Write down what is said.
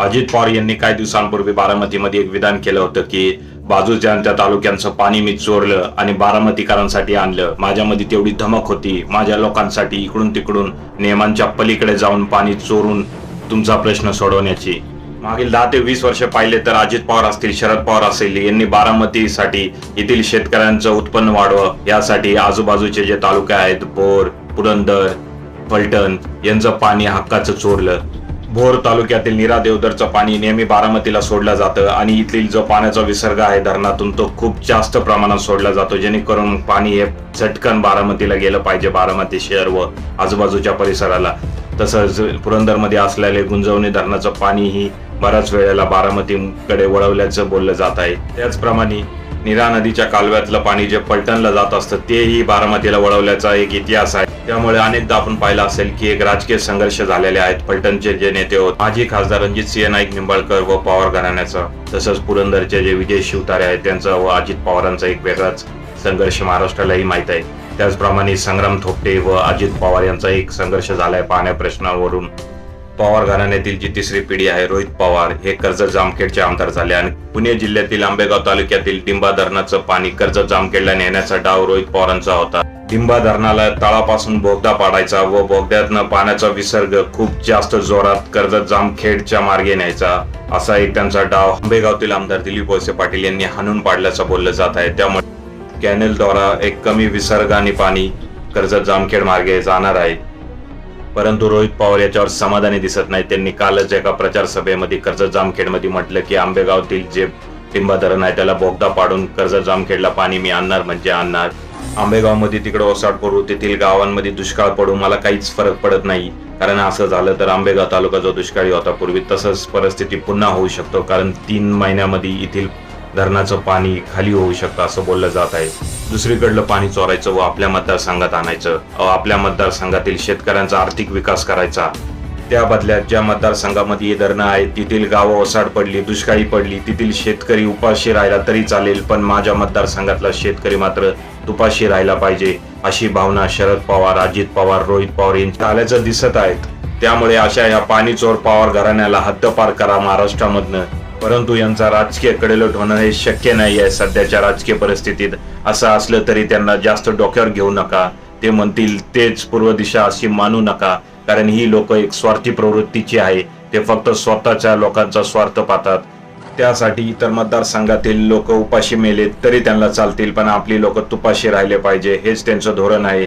अजित पवार यांनी काही दिवसांपूर्वी बारामतीमध्ये एक विधान केलं होतं की बाजूच्या तालुक्यांचं पाणी मी चोरलं आणि बारामतीकरांसाठी आणलं. माझ्यामध्ये तेवढी धमक होती. माझ्या लोकांसाठी इकडून तिकडून नियमांच्या पलीकडे जाऊन पाणी चोरून तुमचा प्रश्न सोडवण्याची. मागील दहा ते वीस वर्ष पाहिले तर अजित पवार असतील शरद पवार असतील यांनी बारामतीसाठी येथील शेतकऱ्यांचं उत्पन्न वाढवं यासाठी आजूबाजूचे जे तालुके आहेत बोर पुरंदर फलटण यांचं पाणी हक्काचं चोरलं. भोर तालुक्यातील निरा देवदरचं पाणी नेहमी बारामतीला सोडलं जातं आणि इथली जो पाण्याचा विसर्ग आहे धरणातून तो खूप जास्त प्रमाणात सोडला जातो. जेणेकरून पाणी हे झटकन बारामतीला गेलं पाहिजे बारामती शहर व आजूबाजूच्या परिसराला. तसंच पुरंदरमध्ये असलेले गुंजवणी धरणाचं पाणीही बऱ्याच वेळेला बारामतीकडे वळवल्याचं बोललं जात आहे. त्याचप्रमाणे नीरा नदीच्या कालव्यातलं पाणी जे पलटणला जात असतं तेही बारामतीला वळवल्याचा एक इतिहास आहे. त्यामुळे अनेकदा आपण पाहिलं असेल की एक राजकीय संघर्ष झालेले आहेत. फलटणचे जे नेते होत माजी खासदार रणजित सिंह नाईक निंबाळकर व पवार घराण्याचा तसंच पुरंदरचे जे विजय शिवतारे आहेत त्यांचा व अजित पवारांचा एक वेगळाच संघर्ष महाराष्ट्रालाही माहीत आहे. त्याचप्रमाणे संग्राम थोपटे व अजित पवार यांचा एक संघर्ष झालाय पाण्या प्रश्नावरून. पवार घराण्यातील जी तिसरी पिढी आहे रोहित पवार हे कर्जत जामखेडचे आमदार झाले आणि पुणे जिल्ह्यातील आंबेगाव तालुक्यातील डिंबा धरणाचं पाणी कर्जत जामखेडला नेण्याचा डाव रोहित पवारांचा होता. डिंबा धरणाला तळापासून बोगदा पाडायचा व बोगद्यातनं पाण्याचा विसर्ग खूप जास्त जोरात कर्जत जामखेडच्या मार्गे न्यायचा असा एक त्यांचा डाव आंबेगावतील आमदार दिलीप वळसे पाटील यांनी हाणून पाडल्याचं बोललं जात आहे. त्यामुळे कॅनेलद्वारा एक कमी विसर्गाने पाणी कर्जत जामखेड मार्गे जाणार आहे. परंतु रोहित पवार याच्यावर समाधानी दिसत नाही त्यांनी कालच एका प्रचार सभेमध्ये कर्जत जामखेडमध्ये म्हटलं की आंबेगावतील जे टिंबा धरण आहे त्याला बोगदा पाडून कर्जत जामखेडला पाणी मी आणणार म्हणजे आणणार. आंबेगावमध्ये तिकडे ओसाड करू तेथील गावांमध्ये दुष्काळ पडू मला काहीच फरक पडत नाही. कारण असं झालं तर आंबेगाव तालुका जो दुष्काळी होता पूर्वी तसंच परिस्थिती पुन्हा होऊ शकतो. कारण तीन महिन्यामध्ये येथील धरणाचं पाणी खाली होऊ शकतं असं बोललं जात आहे. दुसरीकडलं पाणी चोरायचं व आपल्या मतदारसंघात आणायचं व आपल्या मतदारसंघातील शेतकऱ्यांचा आर्थिक विकास करायचा. त्या बदल्यात ज्या मतदारसंघामध्ये ये धरणं आहेत तेथील गावं ओसाड पडली दुष्काळी पडली तेथील शेतकरी उपाशी राहिला तरी चालेल पण माझ्या मतदारसंघातला शेतकरी मात्र तुपाशी राहिला पाहिजे अशी भावना शरद पवार अजित पवार रोहित पवार यांच्या आल्याचं दिसत आहेत. त्यामुळे अशा या पाणी चोर पवार घराण्याला हद्दपार करा महाराष्ट्रामधनं. परंतु यांचा राजकीय कडेलोट होणं हे शक्य नाही आहे सध्याच्या राजकीय परिस्थितीत. असं असलं तरी त्यांना जास्त डोक्यावर घेऊ नका. ते म्हणतील तेच पूर्व दिशा अशी मानू नका कारण ही लोक एक स्वार्थी प्रवृत्तीची आहे. ते फक्त स्वतःच्या लोकांचा स्वार्थ पाहतात. त्यासाठी इतर मतदारसंघातील लोक उपाशी मेले तरी त्यांना चालतील पण आपली लोक तुपाशी राहिले पाहिजे हेच त्यांचं धोरण आहे.